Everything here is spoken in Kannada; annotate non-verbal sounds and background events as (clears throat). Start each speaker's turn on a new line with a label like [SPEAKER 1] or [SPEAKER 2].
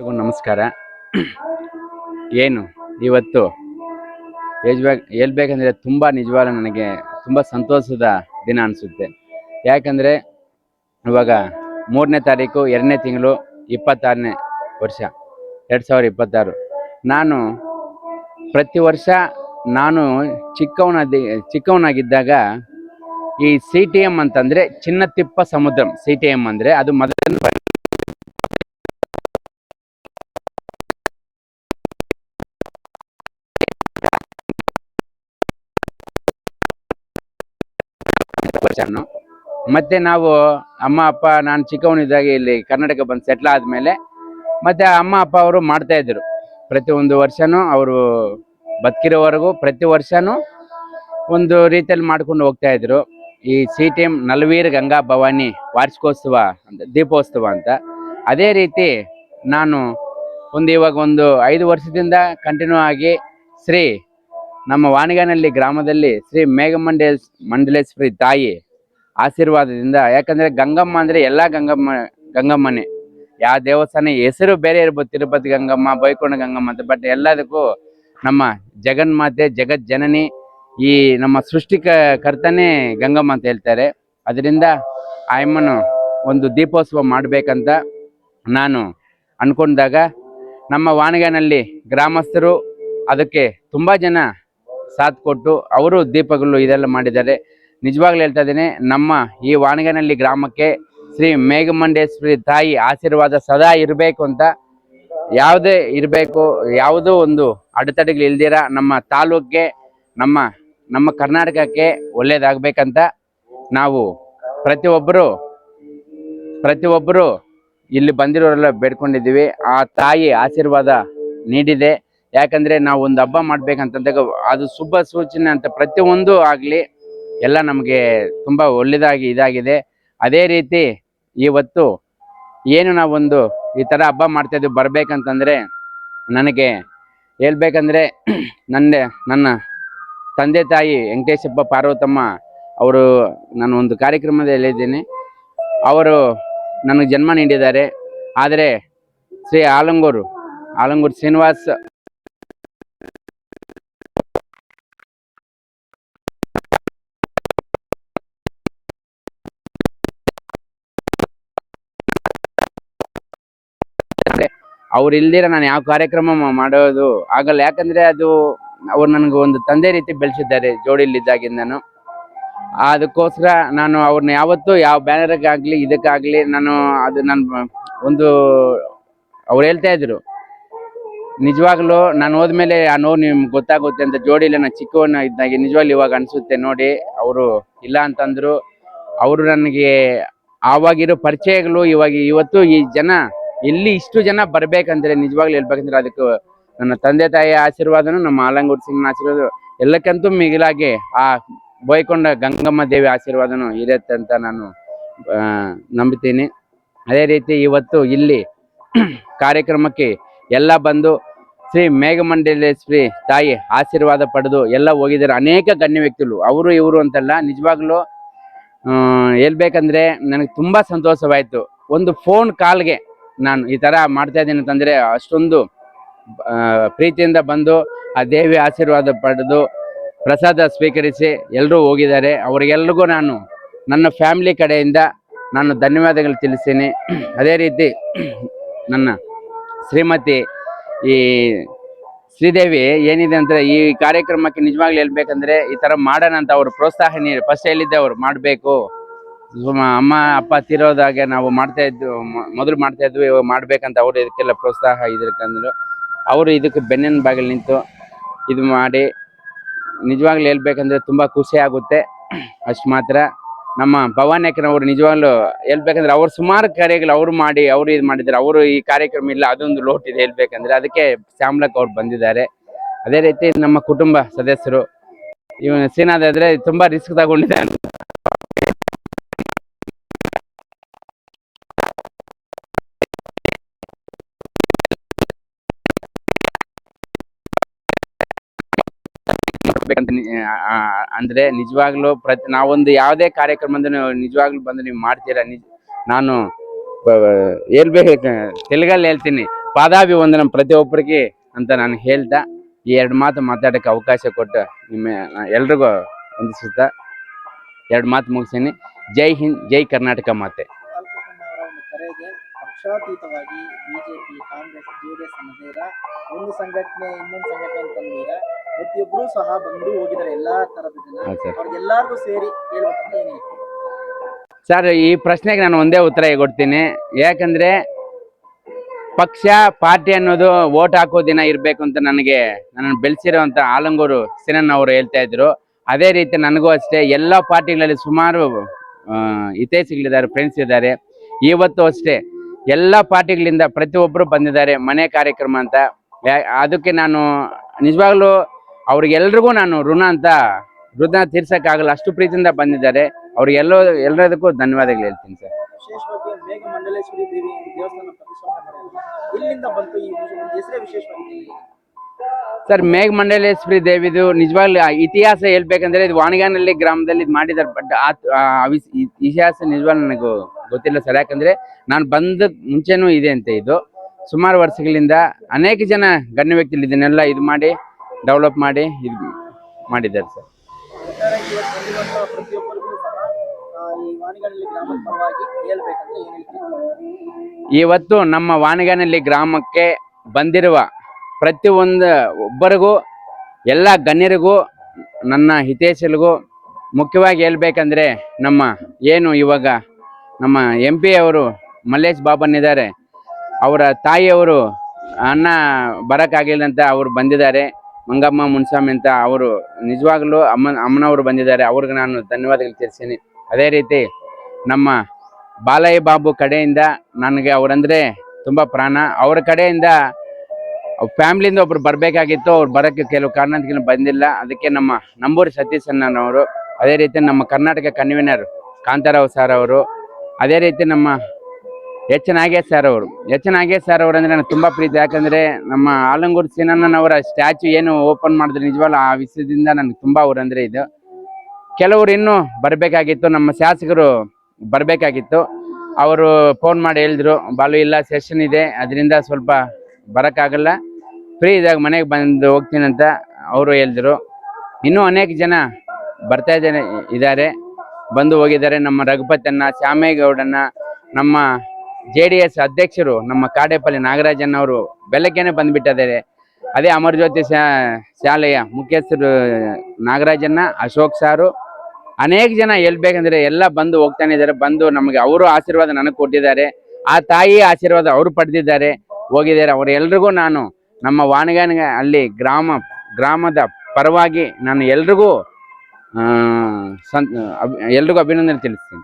[SPEAKER 1] ಎಲ್ರಿಗೂ ನಮಸ್ಕಾರ. ಏನು? ಇವತ್ತು ಹೇಳ್ಬೇಕು ಹೇಳ್ಬೇಕಂದ್ರೆ ತುಂಬ ನಿಜವಾಗ್ಲೂ ನನಗೆ ತುಂಬ ಸಂತೋಷದ ದಿನ ಅನಿಸುತ್ತೆ. ಯಾಕಂದರೆ ಇವಾಗ ಮೂರನೇ ತಾರೀಕು, ಎರಡನೇ ತಿಂಗಳು, ಇಪ್ಪತ್ತಾರನೇ ವರ್ಷ, ಎರಡು ಸಾವಿರದ ಇಪ್ಪತ್ತಾರು. ನಾನು ಪ್ರತಿ ವರ್ಷ ನಾನು ಚಿಕ್ಕವನಾದ, ಚಿಕ್ಕವನಾಗಿದ್ದಾಗ ಈ ಸಿ ಟಿ ಎಂ ಅಂತಂದರೆ Chinnathippa Samudram. C T M ಅಂದರೆ ಅದು ಮೊದಲ ವರ್ಷನು ಮತ್ತೆ ನಾವು ಅಮ್ಮ, ಅಪ್ಪ, ನಾನು ಚಿಕ್ಕವನಿದ್ದಾಗ ಇಲ್ಲಿ ಕರ್ನಾಟಕ ಬಂದು ಸೆಟ್ಲ್ ಆದಮೇಲೆ ಮತ್ತೆ ಅಮ್ಮ, ಅಪ್ಪ ಅವರು ಮಾಡ್ತಾ ಇದ್ರು ಪ್ರತಿ ಒಂದು ವರ್ಷನೂ ಅವರು ಬದುಕಿರೋವರೆಗೂ ಪ್ರತಿ ವರ್ಷನೂ ಒಂದು ರೀತಿಯಲ್ಲಿ ಮಾಡ್ಕೊಂಡು ಹೋಗ್ತಾ ಇದ್ರು ಈ ಸಿ ಟಿ ಎಂ ನಲ್ವೀರ್ ಗಂಗಾ ಭವಾನಿ ವಾರ್ಷಿಕೋತ್ಸವ ಅಂತ, ದೀಪೋತ್ಸವ ಅಂತ. ಅದೇ ರೀತಿ ನಾನು ಒಂದು ಇವಾಗ ಒಂದು ಐದು ವರ್ಷದಿಂದ ಕಂಟಿನ್ಯೂ ಆಗಿ ಶ್ರೀ ನಮ್ಮ ವಾಣಿಗಾನಹಳ್ಳಿ ಗ್ರಾಮದಲ್ಲಿ ಶ್ರೀ ಮೇಘಮಂಡೇಶ್ ಮಂಡಲೇಶ್ವರಿ ತಾಯಿ ಆಶೀರ್ವಾದದಿಂದ, ಯಾಕಂದ್ರೆ ಗಂಗಮ್ಮ ಅಂದ್ರೆ ಎಲ್ಲಾ ಗಂಗಮ್ಮ, ಗಂಗಮ್ಮನೇ. ಯಾವ ದೇವಸ್ಥಾನ ಹೆಸರು ಬೇರೆ ಇರ್ಬೋದು, ತಿರುಪತಿ ಗಂಗಮ್ಮ, ಬೈಕೊಂಡ ಗಂಗಮ್ಮ ಅಂತ ಬಟ್ ಎಲ್ಲದಕ್ಕೂ ನಮ್ಮ ಜಗನ್ಮಾತೆ ಜಗತ್ ಜನನಿ ಈ ನಮ್ಮ ಸೃಷ್ಟಿಕ ಕರ್ತನೇ ಗಂಗಮ್ಮ ಅಂತ ಹೇಳ್ತಾರೆ. ಅದರಿಂದ ಆಯಮ್ಮನು ಒಂದು ದೀಪೋತ್ಸವ ಮಾಡಬೇಕಂತ ನಾನು ಅಂದ್ಕೊಂಡಾಗ ನಮ್ಮ ವಾಣಿಗಾನಲ್ಲಿ ಗ್ರಾಮಸ್ಥರು ಅದಕ್ಕೆ ತುಂಬ ಜನ ಸಾಥ್ ಕೊಟ್ಟು ಅವರು ದೀಪಗಳು ಇದೆಲ್ಲ ಮಾಡಿದ್ದಾರೆ. ನಿಜವಾಗ್ಲೂ ಹೇಳ್ತಾ ಇದ್ದೀನಿ, ನಮ್ಮ ಈ ವಾಣಿಗನಹಳ್ಳಿ ಗ್ರಾಮಕ್ಕೆ ಶ್ರೀ ಮೇಘಮಂಡೇಶ್ವರಿ ತಾಯಿ ಆಶೀರ್ವಾದ ಸದಾ ಇರಬೇಕು ಅಂತ ಯಾವುದೇ ಇರಬೇಕು, ಯಾವುದೋ ಒಂದು ಅಡೆತಡೆಗಳು ಇಲ್ದಿರ ನಮ್ಮ ತಾಲೂಕಿಗೆ, ನಮ್ಮ ನಮ್ಮ ಕರ್ನಾಟಕಕ್ಕೆ ಒಳ್ಳೇದಾಗಬೇಕಂತ ನಾವು ಪ್ರತಿಯೊಬ್ಬರು ಪ್ರತಿಯೊಬ್ಬರು ಇಲ್ಲಿ ಬಂದಿರೋರೆಲ್ಲ ಬೇಡ್ಕೊಂಡಿದ್ದೀವಿ. ಆ ತಾಯಿ ಆಶೀರ್ವಾದ ನೀಡಿದೆ. ಯಾಕಂದ್ರೆ ನಾವು ಒಂದು ಹಬ್ಬ ಮಾಡ್ಬೇಕಂತಂದಾಗ ಅದು ಶುಭ ಸೂಚನೆ ಅಂತ ಪ್ರತಿಯೊಂದು ಆಗಲಿ ಎಲ್ಲ ನಮಗೆ ತುಂಬ ಒಳ್ಳೆಯದಾಗಿ ಇದಾಗಿದೆ. ಅದೇ ರೀತಿ ಇವತ್ತು ಏನು ನಾವೊಂದು ಈ ಥರ ಹಬ್ಬ ಮಾಡ್ತಾ ಇದ್ದೀವಿ ಬರ್ಬೇಕಂತಂದ್ರೆ ನನಗೆ ಹೇಳ್ಬೇಕಂದ್ರೆ (clears throat) ನನ್ನ ನನ್ನ ತಂದೆ ತಾಯಿ ವೆಂಕಟೇಶಪ್ಪ ಪಾರ್ವತಮ್ಮ ಅವರು ನಾನು ಒಂದು ಕಾರ್ಯಕ್ರಮದಲ್ಲಿ ಹೇಳಿದ್ದೀನಿ. ಅವರು ನನಗೆ ಜನ್ಮ ನೀಡಿದ್ದಾರೆ. ಆದರೆ ಶ್ರೀ ಆಲಂಗೂರು ಆಲಂಗೂರು ಶ್ರೀನಿವಾಸ್ ಅವ್ರು ಇಲ್ದಿರ ನಾನು ಯಾವ ಕಾರ್ಯಕ್ರಮ ಮಾಡೋದು ಆಗಲ್ಲ. ಯಾಕಂದ್ರೆ ಅದು ಅವ್ರು ನನಗೆ ಒಂದು ತಂದೆ ರೀತಿ ಬೆಳೆಸಿದ್ದಾರೆ ಜೋಡಿಲಿದ್ದಾಗಿಂದನು. ಅದಕ್ಕೋಸ್ಕರ ನಾನು ಅವ್ರನ್ನ ಯಾವತ್ತೂ ಯಾವ ಬ್ಯಾನರ್ಗಾಗಲಿ ಇದಕ್ಕಾಗ್ಲಿ ನಾನು ಅದು ನನ್ನ ಒಂದು ಅವ್ರು ಹೇಳ್ತಾ ಇದ್ರು. ನಿಜವಾಗ್ಲೂ ನಾನು ಹೋದ್ಮೇಲೆ ಆ ನೋವು ನಿಮ್ಗೆ ಗೊತ್ತಾಗುತ್ತೆ ಅಂತ ಜೋಡಿಲಿ ನಾನು ಚಿಕ್ಕವನ್ನ ಇದ್ದಾಗೆ ನಿಜವಾಗ್ಲೂ ಇವಾಗ ಅನ್ಸುತ್ತೆ ನೋಡಿ. ಅವರು ಇಲ್ಲ ಅಂತಂದ್ರು. ಅವರು ನನಗೆ ಆವಾಗಿರೋ ಪರಿಚಯಗಳು ಇವಾಗ ಇವತ್ತು ಈ ಜನ ಎಲ್ಲಿ ಇಷ್ಟು ಜನ ಬರ್ಬೇಕಂದ್ರೆ ನಿಜವಾಗ್ಲೂ ಹೇಳ್ಬೇಕಂದ್ರೆ ಅದಕ್ಕೆ ನನ್ನ ತಂದೆ ತಾಯಿಯ ಆಶೀರ್ವಾದನು, ನಮ್ಮ ಆಲಂಗೂರು ಸಿಂಗ್ನ ಆಶೀರ್ವಾದ ಎಲ್ಲಕ್ಕಂತೂ ಮಿಗಿಲಾಗಿ ಆ ಬೈಕೊಂಡ ಗಂಗಮ್ಮ ದೇವಿ ಆಶೀರ್ವಾದನು ಇರುತ್ತೆ ಅಂತ ನಾನು ನಂಬುತ್ತೀನಿ ಅದೇ ರೀತಿ ಇವತ್ತು ಇಲ್ಲಿ ಕಾರ್ಯಕ್ರಮಕ್ಕೆ ಎಲ್ಲ ಬಂದು ಶ್ರೀ ಮೇಘಮಂಡಲೇಶ್ವರಿ ತಾಯಿ ಆಶೀರ್ವಾದ ಪಡೆದು ಎಲ್ಲ ಹೋಗಿದ್ದಾರೆ. ಅನೇಕ ಗಣ್ಯ ವ್ಯಕ್ತಿಗಳು, ಅವರು ಇವರು ಅಂತಲ್ಲ, ನಿಜವಾಗ್ಲೂ ಹೇಳ್ಬೇಕಂದ್ರೆ ನನಗೆ ತುಂಬಾ ಸಂತೋಷವಾಯ್ತು. ಒಂದು ಫೋನ್ ಕಾಲ್ಗೆ ನಾನು ಈ ತರ ಮಾಡ್ತಾ ಇದ್ದೀನಿ ಅಂತಂದ್ರೆ ಅಷ್ಟೊಂದು ಪ್ರೀತಿಯಿಂದ ಬಂದು, ಆ ದೇವಿ ಆಶೀರ್ವಾದ ಪಡೆದು ಪ್ರಸಾದ ಸ್ವೀಕರಿಸಿ ಎಲ್ಲರೂ ಹೋಗಿದ್ದಾರೆ. ಅವರಿಗೆಲ್ರಿಗೂ ನಾನು ನನ್ನ ಫ್ಯಾಮಿಲಿ ಕಡೆಯಿಂದ ನಾನು ಧನ್ಯವಾದಗಳು ತಿಳಿಸ್ತೀನಿ. ಅದೇ ರೀತಿ ನನ್ನ ಶ್ರೀಮತಿ ಈ ಶ್ರೀದೇವಿ ಏನಿದೆ ಅಂದರೆ ಈ ಕಾರ್ಯಕ್ರಮಕ್ಕೆ ನಿಜವಾಗ್ಲೂ ಹೇಳ್ಬೇಕಂದ್ರೆ ಈ ತರ ಮಾಡೋಣ ಅಂತ ಅವರು ಪ್ರೋತ್ಸಾಹ ನೀಡಿ ಫಸ್ಟ್ ಹೇಳಿದ್ದೆ ಅವರು ಮಾಡಬೇಕು. ಅಮ್ಮ, ಅಪ್ಪ ತಿರೋದಾಗೆ ನಾವು ಮಾಡ್ತಾ ಇದ್ವು ಮೊದಲು ಮಾಡ್ತಾ ಇದ್ವಿ ಮಾಡ್ಬೇಕಂತ ಅವ್ರು ಇದಕ್ಕೆಲ್ಲ ಪ್ರೋತ್ಸಾಹ ಇದಕ್ಕಂದ್ರು ಅವರು ಇದಕ್ಕೆ ಬೆನ್ನಿನ ಬಾಗಿಲು ನಿಂತು ಇದು ಮಾಡಿ, ನಿಜವಾಗ್ಲು ಹೇಳ್ಬೇಕಂದ್ರೆ ತುಂಬಾ ಖುಷಿ ಆಗುತ್ತೆ. ಅಷ್ಟು ಮಾತ್ರ. ನಮ್ಮ ಭವಾನಿಯಕ್ಕನವರು ನಿಜವಾಗ್ಲು ಹೇಳ್ಬೇಕಂದ್ರೆ ಅವ್ರು ಸುಮಾರು ಕಾರ್ಯಗಳು ಅವ್ರು ಮಾಡಿ, ಅವ್ರು ಇದು ಮಾಡಿದ್ದಾರೆ. ಅವರು ಈ ಕಾರ್ಯಕ್ರಮ ಇಲ್ಲ, ಅದೊಂದು ಲೋಟ್ ಇದೆ ಹೇಳ್ಬೇಕಂದ್ರೆ ಅದಕ್ಕೆ ಶ್ಯಾಮ್ಲಕ್ ಅವ್ರು ಬಂದಿದ್ದಾರೆ. ಅದೇ ರೀತಿ ನಮ್ಮ ಕುಟುಂಬ ಸದಸ್ಯರು, ಇವನು ಸೀನಾದ್ರೆ ತುಂಬಾ ರಿಸ್ಕ್ ತಗೊಂಡಿದ್ದಾನೆ ಆ- ಅಂದ್ರೆ ನಿಜವಾಗ್ಲೂ ಪ್ರತಿ ನಾವೊಂದು ಯಾವುದೇ ಕಾರ್ಯಕ್ರಮ ಅಂದ್ರೆ ನೀವು ನಿಜವಾಗ್ಲೂ ಬಂದು ನೀವು ಮಾಡ್ತೀರಾ? ನಿಜ ನಾನು ಹೇಳ್ಬೇಕು, ತೆಲುಗಲ್ಲಿ ಹೇಳ್ತೀನಿ. ಪ್ರತಿ ಪ್ರತಿಯೊಬ್ಬರಿಗೆ ಅಂತ ನಾನು ಹೇಳ್ತಾ, ಈ ಎರಡು ಮಾತು ಮಾತಾಡಕ್ಕೆ ಅವಕಾಶ ಕೊಟ್ಟು ನಿಮ್ಮ ಎಲ್ರಿಗೂ ವಂದಿಸುತ್ತಾ, ಎರಡು ಮಾತು ಮುಗಿಸೀನಿ ಜೈ ಹಿಂದ್, ಜೈ ಕರ್ನಾಟಕ ಮಾತೆ.
[SPEAKER 2] ಪಕ್ಷಾತೀತವಾಗಿ ಬಿಜೆಪಿ, ಕಾಂಗ್ರೆಸ್ ಜೆಡಿಎಸ್ ಒಂದು ಸಂಘಟನೆ ಇನ್ನೊಂದು ಸಂಘಟನೆ ಅಂತಂದಿರ ಪ್ರತಿಯೊಬ್ಬರು ಸಹ ಬಂದು ಹೋಗಿದ್ದಾರೆ ಎಲ್ಲಾ ತರದ ಜನ.
[SPEAKER 1] ಸರ್.
[SPEAKER 2] ಅವ್ರಿಗೆಲ್ಲಾರ್ಗೂ ಸೇರಿ ಹೇಳ್ಬೇಕಂತ ಏನ್
[SPEAKER 1] ಸರ್ ಈ ಪ್ರಶ್ನೆಗೆ ನಾನು ಒಂದೇ ಉತ್ತರ ಕೊಡ್ತೀನಿ ಯಾಕಂದ್ರೆ ಪಕ್ಷ ಪಾರ್ಟಿ ಅನ್ನೋದು ಓಟ್ ಹಾಕೋ ದಿನ ಇರಬೇಕು ಅಂತ ನನಗೆ ನನ್ನನ್ನು ಬೆಳೆಸಿರೋಂಥ ಆಲಂಗೂರು ಸಿನನ್ ಅವರು ಹೇಳ್ತಾ ಇದ್ರು. ಅದೇ ರೀತಿ ನನಗೂ ಅಷ್ಟೇ ಎಲ್ಲ ಪಾರ್ಟಿಗಳಲ್ಲಿ ಸುಮಾರು ಆ, ಹಿತೈಷಿಗಳಿದ್ದಾರೆ ಫ್ರೆಂಡ್ಸ್ ಇದ್ದಾರೆ. ಇವತ್ತು ಅಷ್ಟೇ ಎಲ್ಲ ಪಾರ್ಟಿಗಳಿಂದ ಪ್ರತಿಯೊಬ್ಬರು ಬಂದಿದ್ದಾರೆ ಮನೆ ಕಾರ್ಯಕ್ರಮ ಅಂತ. ಯಾ- ಅದಕ್ಕೆ ನಾನು ನಿಜವಾಗ್ಲೂ ಅವ್ರಿಗೆಲ್ರಿಗೂ ನಾನು ಋಣ ಅಂತ ಋಣ ತೀರ್ಸಕ್ಕಾಗಲ್ಲ. ಅಷ್ಟು ಪ್ರೀತಿಯಿಂದ ಬಂದಿದ್ದಾರೆ. ಅವ್ರಿಗೆಲ್ಲ ಎಲ್ಲದಕ್ಕೂ ಧನ್ಯವಾದಗಳು ಹೇಳ್ತೀನಿ ಸರ್. ಸರ್ ಮೇಘ ಮಂಡಲೇಶ್ವರಿ ದೇವಿದು ನಿಜವಾಗ್ಲೂ ಇತಿಹಾಸ ಹೇಳ್ಬೇಕಂದ್ರೆ ಇದು ವಾಣಿಗಾನಹಳ್ಳಿ ಗ್ರಾಮದಲ್ಲಿ ಇದು ಮಾಡಿದ್ದಾರೆ ಬಟ್ ಆ ಇತಿಹಾಸ ನಿಜವಾಗ್ಲೂ ನನಗೆ ಗೊತ್ತಿಲ್ಲ ಸರ್. ಯಾಕಂದ್ರೆ ನಾನು ಬಂದ ಮುಂಚೆನೂ ಇದೆ ಅಂತ ಇದು. ಸುಮಾರು ವರ್ಷಗಳಿಂದ ಅನೇಕ ಜನ ಗಣ್ಯ ವ್ಯಕ್ತಿಗಳು ಇದನ್ನೆಲ್ಲ ಇದು ಮಾಡಿ ಡೆವಲಪ್ ಮಾಡಿ ಇದು ಮಾಡಿದ್ದಾರೆ ಸರ್.
[SPEAKER 2] ಇವತ್ತು
[SPEAKER 1] ನಮ್ಮ ವಾಣಿಗಾನಹಳ್ಳಿ ಗ್ರಾಮಕ್ಕೆ ಬಂದಿರುವ ಪ್ರತಿಯೊಂದು ಒಬ್ಬರಿಗೂ, ಎಲ್ಲ ಗಣ್ಯರಿಗೂ, ನನ್ನ ಹಿತೈಷಿಗಳಿಗೂ ಮುಖ್ಯವಾಗಿ ಹೇಳ್ಬೇಕಂದ್ರೆ ನಮ್ಮ ಏನು ಇವಾಗ ನಮ್ಮ ಎಂ ಪಿ ಅವರು ಮಲ್ಲೇಶ್ ಬಾಬನ್ ಇದ್ದಾರೆ ಅವರ ತಾಯಿಯವರು ಅನ್ನ ಬರೋಕ್ಕಾಗಿಲ್ಲ ಅಂತ ಅವರು ಬಂದಿದ್ದಾರೆ. ಮಂಗಮ್ಮ ಮುನ್ಸ್ವಾಮಿ ಅಂತ ಅವರು ನಿಜವಾಗ್ಲೂ ಅಮ್ಮನ, ಅಮ್ಮನವರು ಬಂದಿದ್ದಾರೆ. ಅವ್ರಿಗೆ ನಾನು ಧನ್ಯವಾದಗಳು ತಿಳಿಸ್ತೀನಿ. ಅದೇ ರೀತಿ ನಮ್ಮ ಬಾಲಯ್ಯ ಬಾಬು ಕಡೆಯಿಂದ ನನಗೆ ಅವರಂದ್ರೆ ತುಂಬ ಪ್ರಾಣ. ಅವರ ಕಡೆಯಿಂದ ಫ್ಯಾಮ್ಲಿಯಿಂದ ಒಬ್ರು ಬರಬೇಕಾಗಿತ್ತು. ಅವ್ರು ಬರೋಕ್ಕೆ ಕೆಲವು ಕಾರಣದಿಂದ ಬಂದಿಲ್ಲ. ಅದಕ್ಕೆ ನಮ್ಮ ನಂಬೂರು ಸತೀಶ್ ಅಣ್ಣನವರು ಅದೇ ರೀತಿ ನಮ್ಮ ಕರ್ನಾಟಕ ಕನ್ವೀನರ್ ಕಾಂತಾರಾವ್ ಸರ್ ಅವರು, ಅದೇ ರೀತಿ ನಮ್ಮ ಎಚ್ ನಾಗೇಶ್ ಸರ್ ಅವರು. ಎಚ್ ನಾಗೇಶ್ ಸರ್ ಅಂದ್ರೆ ನನಗೆ ತುಂಬ ಪ್ರೀತಿ. ಯಾಕಂದ್ರೆ ನಮ್ಮ ಆಲಂಗೂರು ಸೀನಣ್ಣನವರ ಸ್ಟ್ಯಾಚು ಏನು ಓಪನ್ ಮಾಡಿದ್ರೆ ನಿಜವಾಗ್ಲೂ ಆ ವಿಷಯದಿಂದ ನನಗೆ ತುಂಬ ಅವರಂದರೆ ಇದು. ಕೆಲವರು ಇನ್ನೂ ಬರಬೇಕಾಗಿತ್ತು. ನಮ್ಮ ಶಾಸಕರು ಬರಬೇಕಾಗಿತ್ತು. ಅವರು ಫೋನ್ ಮಾಡಿ ಹೇಳಿದ್ರು. ಬಾಲು, ಇಲ್ಲ ಸೆಷನ್ ಇದೆ. ಅದರಿಂದ ಸ್ವಲ್ಪ ಬರೋಕ್ಕಾಗಲ್ಲ. ಫ್ರೀ ಇದಾಗ ಮನೆಗೆ ಬಂದು ಹೋಗ್ತೀನಿ ಅಂತ ಅವರು ಹೇಳಿದ್ರು. ಇನ್ನೂ ಅನೇಕ ಜನ ಬರ್ತಾ ಇದ್ದಾರೆ ಇದ್ದಾರೆ. ಬಂದು ಹೋಗಿದ್ದಾರೆ. ನಮ್ಮ ರಘುಪತನ್ನ ಶ್ಯಾಮೇಗೌಡನ್ನ ನಮ್ಮ ಜೆ ಡಿ ಎಸ್ ಅಧ್ಯಕ್ಷರು ನಮ್ಮ ಕಾಡೇಪಲ್ಲಿ ನಾಗರಾಜನ್ ಅವರು ಬೆಳಗ್ಗೆನೆ ಬಂದ್ಬಿಟ್ಟಿದ್ದಾರೆ. ಅದೇ ಅಮರಜ್ಯೋತಿ ಶಾಲೆಯ ಮುಖ್ಯಸ್ಥರು ನಾಗರಾಜನ್ನ, ಅಶೋಕ್ ಸಾರು. ಅನೇಕ ಜನ ಹೇಳ್ಬೇಕಂದ್ರೆ ಎಲ್ಲ ಬಂದು ಹೋಗ್ತಾನೆ ಇದ್ದಾರೆ. ಬಂದು ನಮಗೆ ಅವರು ಆಶೀರ್ವಾದ ನನಗೆ ಕೊಟ್ಟಿದ್ದಾರೆ. ಆ ತಾಯಿ ಆಶೀರ್ವಾದ ಅವರು ಪಡೆದಿದ್ದಾರೆ. ಹೋಗಿದ್ದಾರೆ. ಅವರೆಲ್ರಿಗೂ ನಾನು ನಮ್ಮ ವಾಣಗಾನ ಅಲ್ಲಿ ಗ್ರಾಮ, ಗ್ರಾಮದ ಪರವಾಗಿ ನಾನು ಎಲ್ರಿಗೂ ಸಂ, ಎಲ್ರಿಗೂ ಅಭಿನಂದನೆ ತಿಳಿಸ್ತೀನಿ.